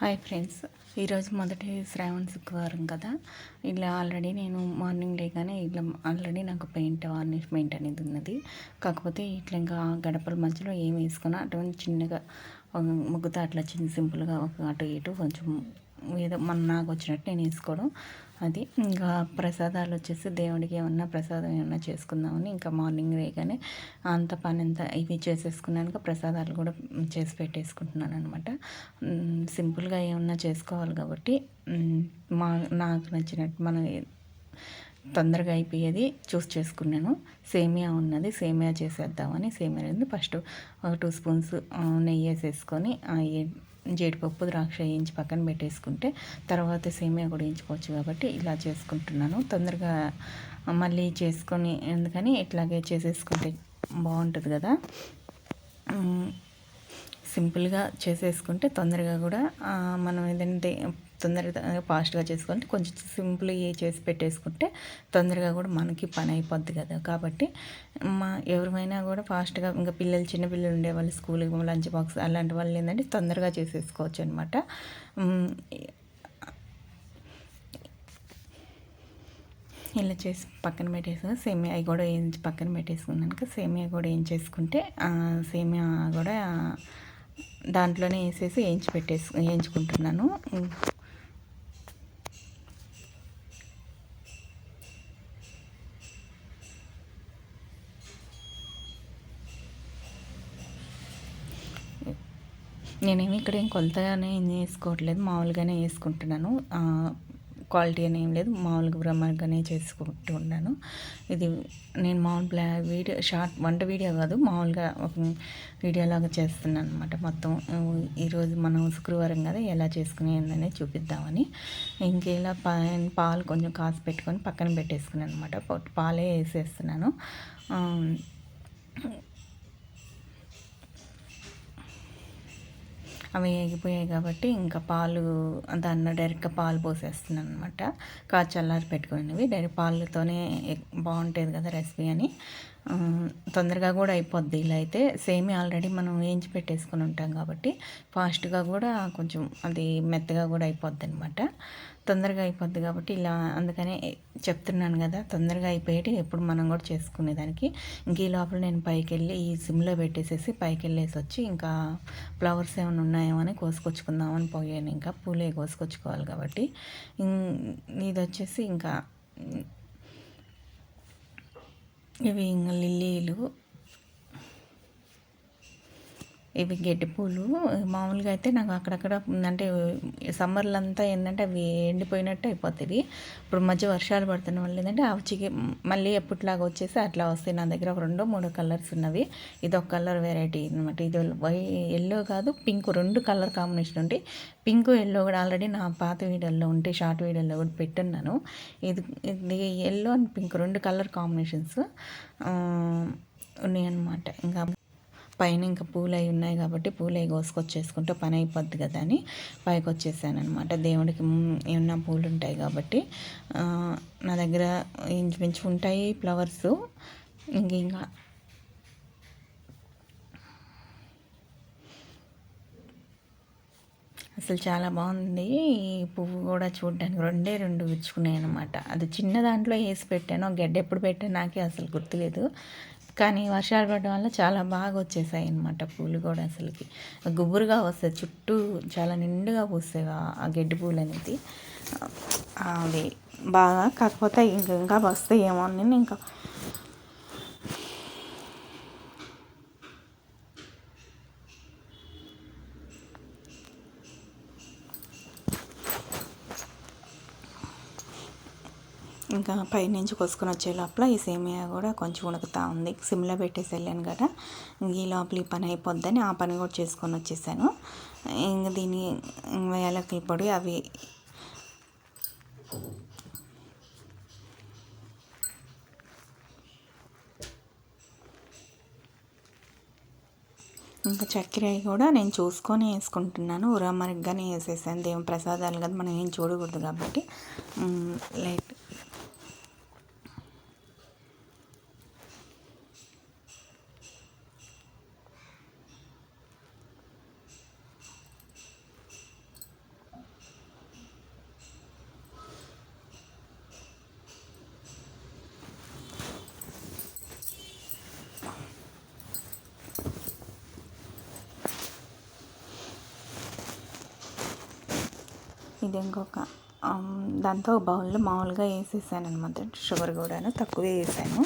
Hi friends. ఈరోజు మొదటి శ్రావణ శుక్రవారం కదా. ఇలా ఆల్రెడీ నేను మార్నింగ్ లేగానే ఇలా ఆల్రెడీ నాకు పెయింట్ వార్నిష్మెంట్ అనేది ఉన్నది. కాకపోతే ఇట్లా ఇంకా గడపల మధ్యలో ఏం వేసుకున్నా అటువంటి చిన్నగా ముగ్గుతో అట్లా చిన్న సింపుల్గా ఒక అటు ఇటు కొంచెం ఏదో మన నాకు వచ్చినట్టు నేను వేసుకోవడం. అది ఇంకా ప్రసాదాలు వచ్చేసి దేవుడికి ఏమన్నా ప్రసాదం ఏమన్నా చేసుకుందామని ఇంకా మార్నింగ్ వేయగానే అంత పని అంతా ఇవి చేసేసుకున్నాక ప్రసాదాలు కూడా చేసి పెట్టేసుకుంటున్నాను అనమాట సింపుల్గా ఏమన్నా చేసుకోవాలి కాబట్టి మా నాకు నచ్చినట్టు మనం తొందరగా అయిపోయేది చూస్ చేసుకున్నాను. సేమియా ఉన్నది సేమియా చేసేద్దామని సేమియా ఫస్ట్ టూ స్పూన్స్ నెయ్యి వేసేసుకొని జీడిపప్పు ద్రాక్ష వేయించి పక్కన పెట్టేసుకుంటే తర్వాత సేమియా కూడా వేయించుకోవచ్చు కాబట్టి ఇలా చేసుకుంటున్నాను. తొందరగా మళ్ళీ చేసుకొని ఎందుకని ఇట్లాగే చేసేసుకుంటే బాగుంటుంది కదా. సింపుల్గా చేసేసుకుంటే తొందరగా కూడా మనం ఏదంటే తొందరగా ఫాస్ట్గా చేసుకుంటే కొంచెం సింపుల్ చేసి పెట్టేసుకుంటే తొందరగా కూడా మనకి పని అయిపోద్ది కదా. కాబట్టి మా ఎవరిమైనా కూడా ఫాస్ట్గా ఇంకా పిల్లలు చిన్న పిల్లలు ఉండేవాళ్ళు స్కూల్కి లంచ్ బాక్స్ అలాంటి వాళ్ళు ఏంటంటే తొందరగా చేసేసుకోవచ్చు అనమాట ఇలా చేసి పక్కన పెట్టేసుకుని సేమియా అవి కూడా వేయించి పక్కన పెట్టేసుకున్నాక సేమియా కూడా ఏం చేసుకుంటే సేమియా కూడా దాంట్లోనే వేసేసి వేయించి పెట్టేసు వేయించుకుంటున్నాను. నేనేమి ఇక్కడ ఏం కొలతగానే చేసుకోవట్లేదు. మామూలుగానే వేసుకుంటున్నాను. క్వాలిటీ అని ఏం లేదు. మామూలుగా బ్రహ్మగానే చేసుకుంటూ ఉన్నాను. ఇది నేను మామూలు బ్లా వీడియో షార్ట్ వంట వీడియో కాదు. మామూలుగా ఒక వీడియోలాగా చేస్తున్నాను అనమాట మొత్తం ఈరోజు మనం శుక్రవారం కదా ఎలా చేసుకునేదనే చూపిద్దామని. ఇంకేలా పాలు కొంచెం కాసి పెట్టుకొని పక్కన పెట్టేసుకున్నాను అనమాట పాలే వేసేస్తున్నాను. అవి ఎగిపోయాయి కాబట్టి ఇంకా పాలు దాన్ని డైరెక్ట్గా పాలు పోసేస్తున్నాను అనమాట కాచి చల్లారి పెట్టుకునేవి. డైరెక్ట్ పాలతోనే బాగుంటుంది కదా రెసిపీ అని. తొందరగా కూడా అయిపోద్ది ఇలా అయితే. సేమ్ ఆల్రెడీ మనం వేయించి పెట్టేసుకుని ఉంటాం కాబట్టి ఫాస్ట్గా కూడా కొంచెం అది మెత్తగా కూడా అయిపోద్ది అనమాట తొందరగా అయిపోద్ది కాబట్టి ఇలా అందుకనే చెప్తున్నాను కదా తొందరగా అయిపోయేటి ఎప్పుడు మనం కూడా చేసుకునేదానికి. ఇంక ఈ లోపల నేను పైకి వెళ్ళి ఈ సిమ్లో పెట్టేసేసి పైకి వెళ్ళేసి వచ్చి ఇంకా ఫ్లవర్స్ ఏమైనా ఉన్నాయేమో అని కోసుకొచ్చుకుందామని పోయాను. ఇంకా పూలే కోసుకొచ్చుకోవాలి కాబట్టి. ఇది వచ్చేసి ఇంకా ఇవి ఇంకా లిల్లీలు ఇవి గడ్డి పూలు. మామూలుగా అయితే నాకు అక్కడక్కడ అంటే సమ్మర్లో అంతా ఏంటంటే అవి ఎండిపోయినట్టు అయిపోతాయి. ఇప్పుడు మధ్య వర్షాలు పడుతున్న వల్ల ఏంటంటే అవి చికి మళ్ళీ ఎప్పటిలాగా వచ్చేసి అట్లా వస్తాయి. నా దగ్గర ఒక రెండో మూడు కలర్స్ ఉన్నవి. ఇది ఒక కలర్ వెరైటీ అనమాట ఇది వై ఎల్లో కాదు పింక్ రెండు కలర్ కాంబినేషన్ ఉంటే పింక్ ఎల్లో కూడా ఆల్రెడీ నా పాత వీడియోలో ఉంటే షార్ట్ వీడియోలో కూడా పెట్టున్నాను. ఇది ఇది ఎల్లో అండ్ పింక్ రెండు కలర్ కాంబినేషన్స్ ఉన్నాయన్నమాట. ఇంకా పైన ఇంకా పూలు అవి ఉన్నాయి కాబట్టి పూలు అవి కోసుకొచ్చేసుకుంటే పని అయిపోద్ది కదా అని పైకి వచ్చేసాను అనమాట దేవుడికి ఏమన్నా పూలు ఉంటాయి కాబట్టి నా దగ్గర ఇంచుమించు ఉంటాయి ఫ్లవర్స్. ఇంక ఇంకా అసలు చాలా బాగుంది. ఈ పువ్వు కూడా చూడడానికి రెండే రెండు విచ్చుకున్నాయి అనమాట అది చిన్న దాంట్లో వేసి పెట్టాను గడ్డ ఎప్పుడు పెట్టాను నాకే అసలు గుర్తులేదు. కానీ వర్షాలు పడడం వల్ల చాలా బాగా వచ్చేసాయి అనమాట పూలు కూడా అసలుకి. గుబురుగా వస్తాయి చుట్టూ చాలా నిండుగా పూస్తాయి ఆ గడ్డి పూలు అనేది. అవి బాగా కాకపోతే ఇంకా ఇంకా వస్తాయేమో అని ఇంకా. ఇంకా పైనుంచి కోసుకొని వచ్చే లోపల ఈ సేమియా కూడా కొంచెం ఉడుకుతూ ఉంది. సిమ్లో పెట్టేసి వెళ్ళాను కదా. ఈ లోపల ఈ పని అయిపోద్దని ఆ పని కూడా చేసుకొని వచ్చేసాను. ఇంక దీని యాలకుల పొడి అవి ఇంకా చక్కెర కూడా నేను చూసుకొని వేసుకుంటున్నాను. ఉరామరిగ్గానే వేసేసాను. దేవుని ప్రసాదాలు కదా మనం ఏం చూడకూడదు కాబట్టి. లైట్ ఇది ఇంకొక దాంతో బౌల్లో మామూలుగా వేసేసాను అనమాట షుగర్ కూడాను తక్కువే వేసాను.